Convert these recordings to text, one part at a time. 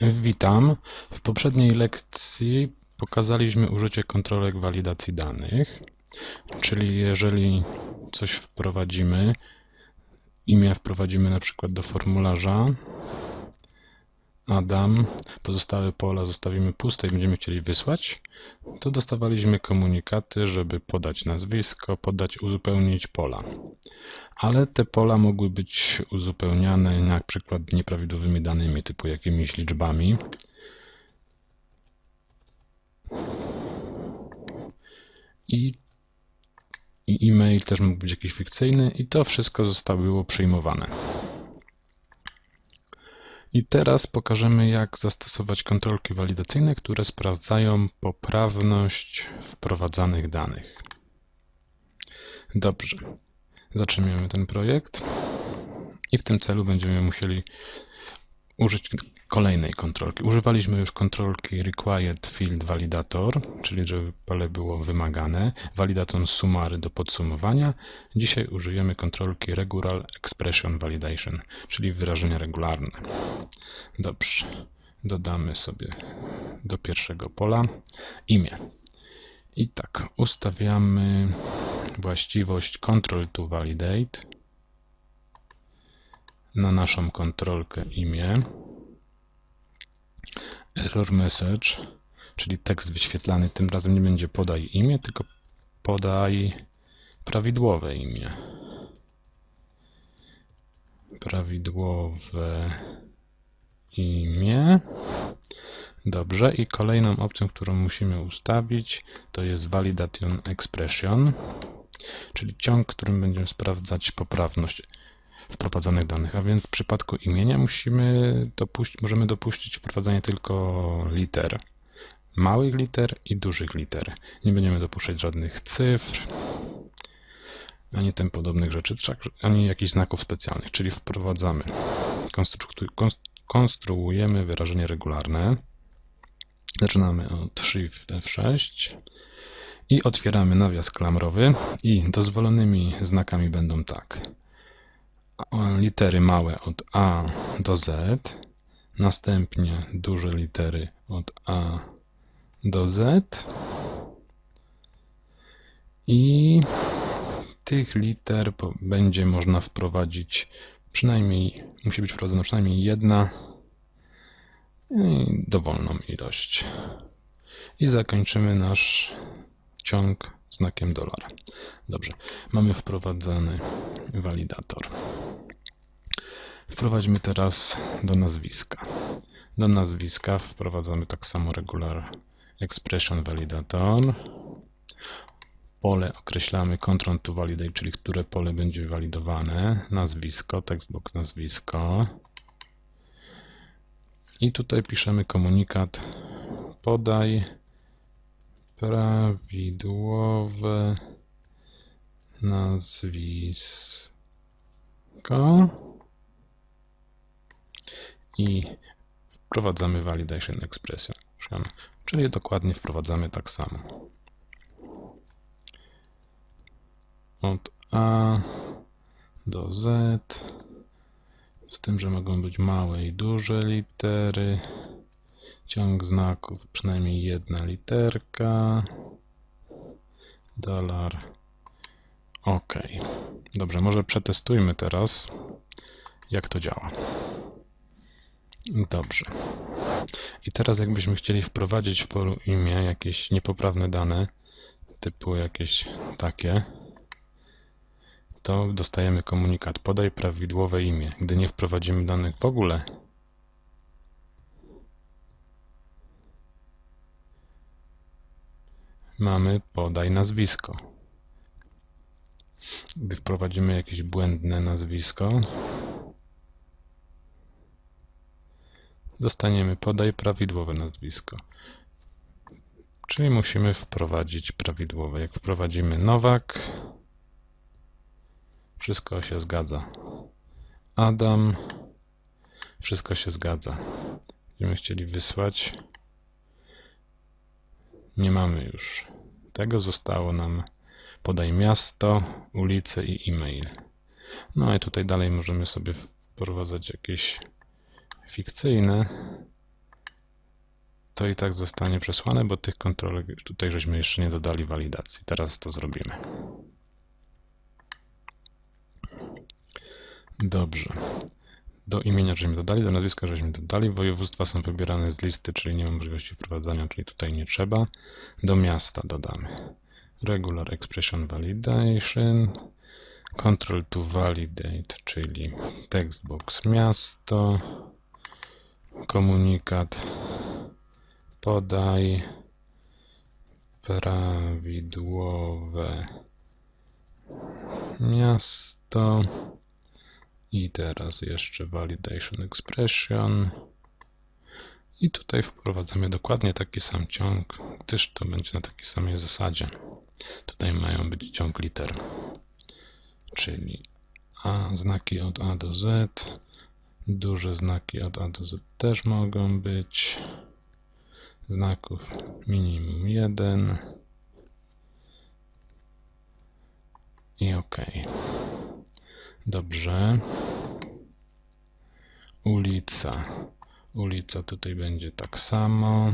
Witam. W poprzedniej lekcji pokazaliśmy użycie kontrolek walidacji danych, czyli jeżeli coś wprowadzimy, imię wprowadzimy na przykład do formularza, Adam, pozostałe pola zostawimy puste i będziemy chcieli wysłać, to dostawaliśmy komunikaty, żeby podać nazwisko, podać, uzupełnić pola. Ale te pola mogły być uzupełniane na przykład nieprawidłowymi danymi, typu jakimiś liczbami. I, i e-mail też mógł być jakiś fikcyjny i to wszystko zostało przyjmowane. I teraz pokażemy, jak zastosować kontrolki walidacyjne, które sprawdzają poprawność wprowadzanych danych. Dobrze, zaczniemy ten projekt i w tym celu będziemy musieli użyć kolejnej kontrolki. Używaliśmy już kontrolki Required Field Validator, czyli żeby pole było wymagane, validator summary do podsumowania. Dzisiaj użyjemy kontrolki Regular Expression Validation, czyli wyrażenia regularne. Dobrze, dodamy sobie do pierwszego pola imię. I tak, ustawiamy właściwość Control to Validate na naszą kontrolkę imię. Error message, czyli tekst wyświetlany, tym razem nie będzie podaj imię, tylko podaj prawidłowe imię. Prawidłowe imię. Dobrze, i kolejną opcją, którą musimy ustawić, to jest Validation Expression, czyli ciąg, którym będziemy sprawdzać poprawność wprowadzanych danych, a więc w przypadku imienia musimy dopuścić, możemy dopuścić wprowadzenie tylko liter, małych liter i dużych liter. Nie będziemy dopuszczać żadnych cyfr, ani tym podobnych rzeczy, ani jakichś znaków specjalnych, czyli wprowadzamy, konstruujemy wyrażenie regularne. Zaczynamy od Shift F6 i otwieramy nawias klamrowy i dozwolonymi znakami będą tak litery małe od A do Z, następnie duże litery od A do Z i tych liter będzie można wprowadzić przynajmniej, musi być wprowadzona przynajmniej jedna dowolną ilość. I zakończymy nasz ciąg znakiem dolara. Dobrze, mamy wprowadzony walidator. Wprowadźmy teraz do nazwiska. Do nazwiska wprowadzamy tak samo regular expression validator. Pole określamy control to validate, czyli które pole będzie walidowane. Nazwisko, textbox nazwisko. I tutaj piszemy komunikat podaj prawidłowe nazwisko i wprowadzamy validation expression, czyli dokładnie wprowadzamy tak samo. Od A do Z, z tym, że mogą być małe i duże litery, ciąg znaków, przynajmniej jedna literka, dolar, OK. Dobrze, może przetestujmy teraz, jak to działa. Dobrze. I teraz jakbyśmy chcieli wprowadzić w polu imię jakieś niepoprawne dane, typu jakieś takie, to dostajemy komunikat podaj prawidłowe imię. Gdy nie wprowadzimy danych w ogóle, mamy podaj nazwisko. Gdy wprowadzimy jakieś błędne nazwisko, dostaniemy podaj prawidłowe nazwisko. Czyli musimy wprowadzić prawidłowe. Jak wprowadzimy Nowak, wszystko się zgadza. Adam, wszystko się zgadza. Będziemy chcieli wysłać. Nie mamy już tego. Zostało nam podaj miasto, ulicę i e-mail. No i tutaj dalej możemy sobie wprowadzać jakieś fikcyjne. to i tak zostanie przesłane, bo tych kontrolek tutaj żeśmy jeszcze nie dodali walidacji. Teraz to zrobimy. Dobrze. Do imienia żeśmy dodali, do nazwiska żeśmy dodali. Województwa są wybierane z listy, czyli nie ma możliwości wprowadzania, czyli tutaj nie trzeba. Do miasta dodamy. Regular Expression Validation. Control to Validate, czyli textbox miasto. Komunikat podaj prawidłowe miasto i teraz jeszcze validation expression i tutaj wprowadzamy dokładnie taki sam ciąg, gdyż to będzie na takiej samej zasadzie. Tutaj mają być ciąg liter, czyli A, znaki od A do Z, duże znaki od A do Z też mogą być, znaków minimum 1 i OK. Dobrze. Ulica. Ulica tutaj będzie tak samo.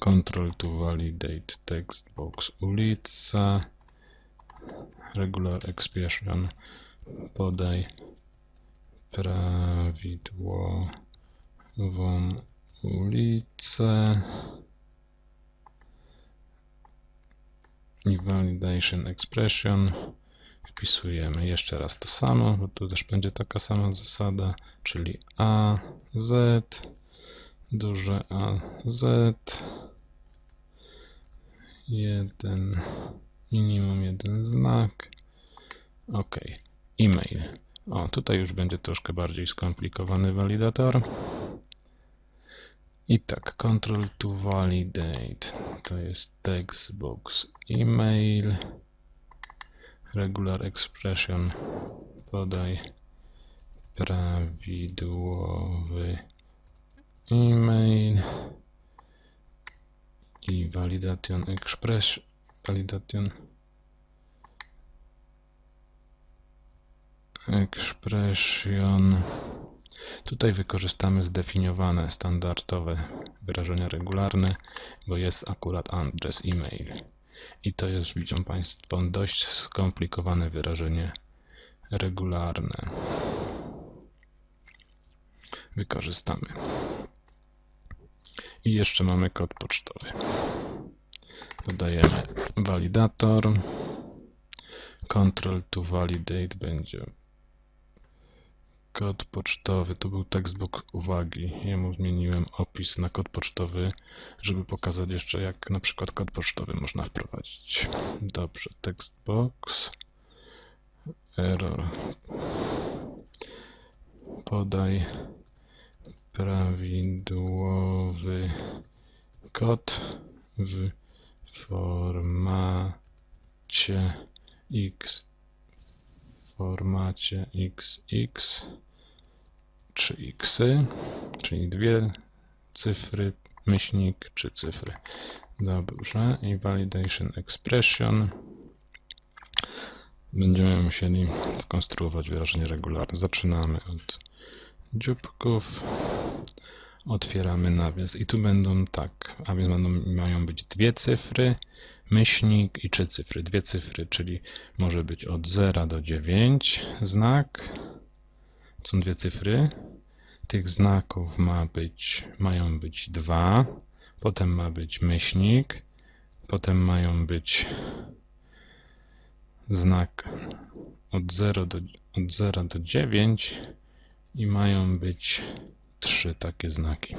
Control to validate text box ulica. Regular expression podaj prawidłową ulicę. I validation expression wpisujemy jeszcze raz to samo, bo tu też będzie taka sama zasada, czyli A, Z, duże A, Z, jeden, minimum jeden znak, ok, e-mail. O, tutaj już będzie troszkę bardziej skomplikowany walidator. I tak, control to validate, to jest textbox email, regular expression, podaj prawidłowy email i validation express, validation expression Tutaj wykorzystamy zdefiniowane standardowe wyrażenia regularne, bo jest akurat adres e-mail. I to jest, widzą Państwo, dość skomplikowane wyrażenie regularne. Wykorzystamy. I jeszcze mamy kod pocztowy. Dodajemy validator. Control to validate będzie Kod pocztowy, to był textbook uwagi. Jemu zmieniłem opis na kod pocztowy, żeby pokazać jeszcze jak na przykład kod pocztowy można wprowadzić. Dobrze, textbox. Error. Podaj prawidłowy kod w formacie x formacie XX 3x, czyli dwie cyfry, myślnik, trzy cyfry. Dobrze, i validation expression. Będziemy musieli skonstruować wyrażenie regularne. Zaczynamy od dzióbków, otwieramy nawias i tu będą tak, a więc będą, mają być dwie cyfry, myślnik i trzy cyfry. Dwie cyfry, czyli może być od 0 do 9 znak, są dwie cyfry. Tych znaków ma być, mają być dwa. Potem ma być myślnik. Potem mają być znak od 0 do, od 0 do 9 i mają być trzy takie znaki.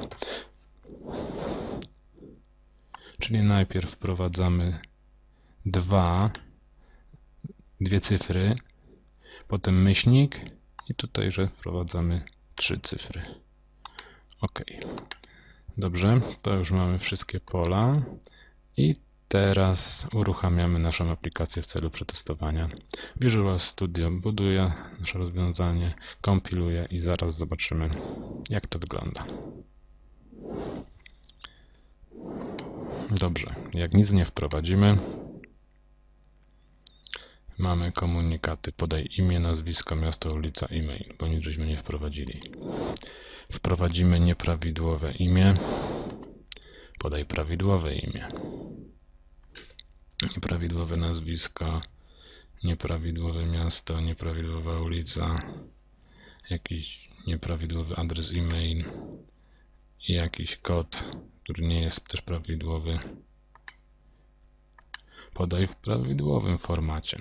Czyli najpierw wprowadzamy dwa, dwie cyfry, potem myślnik i tutaj, że wprowadzamy trzy cyfry. OK. Dobrze, to już mamy wszystkie pola i teraz uruchamiamy naszą aplikację w celu przetestowania. Visual Studio buduje nasze rozwiązanie, kompiluje i zaraz zobaczymy jak to wygląda. Dobrze, jak nic nie wprowadzimy, Mamy komunikaty, podaj imię, nazwisko, miasto, ulica, e-mail, bo nic żeśmy nie wprowadzili. Wprowadzimy nieprawidłowe imię. Podaj prawidłowe imię. Nieprawidłowe nazwisko, nieprawidłowe miasto, nieprawidłowa ulica, jakiś nieprawidłowy adres e-mail i jakiś kod, który nie jest też prawidłowy. Podaj w prawidłowym formacie.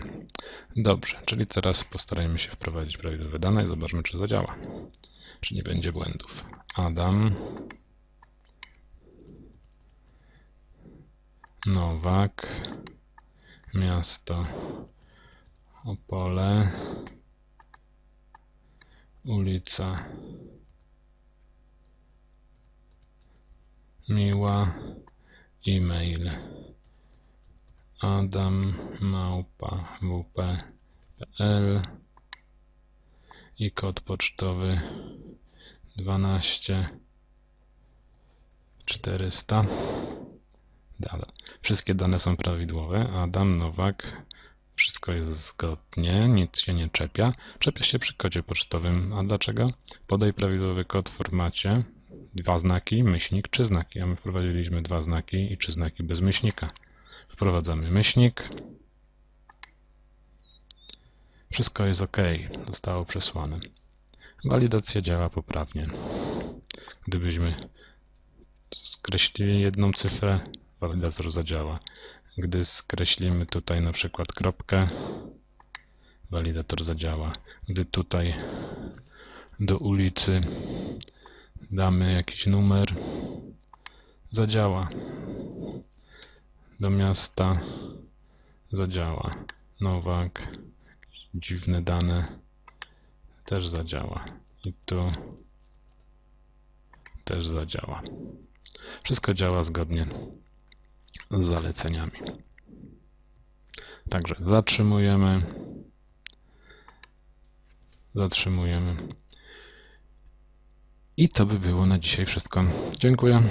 Dobrze, czyli teraz postarajmy się wprowadzić prawidłowe dane i zobaczmy, czy zadziała. Czy nie będzie błędów. Adam Nowak Miasto Opole Ulica Miła E-mail adam małpa wp.pl i kod pocztowy 12 400 Dalej. Wszystkie dane są prawidłowe. Adam Nowak wszystko jest zgodnie, nic się nie czepia. Czepia się przy kodzie pocztowym. A dlaczego? Podaj prawidłowy kod w formacie dwa znaki, myślnik, trzy znaki. A my wprowadziliśmy dwa znaki i trzy znaki bez myślnika. Wprowadzamy myślnik. Wszystko jest OK. Zostało przesłane. Walidacja działa poprawnie. Gdybyśmy skreślili jedną cyfrę, walidator zadziała. Gdy skreślimy tutaj na przykład kropkę, walidator zadziała. Gdy tutaj do ulicy damy jakiś numer, zadziała. Do miasta zadziała. Nowak, dziwne dane, też zadziała. I tu też zadziała. Wszystko działa zgodnie z zaleceniami. Także zatrzymujemy. Zatrzymujemy. I to by było na dzisiaj wszystko. Dziękuję.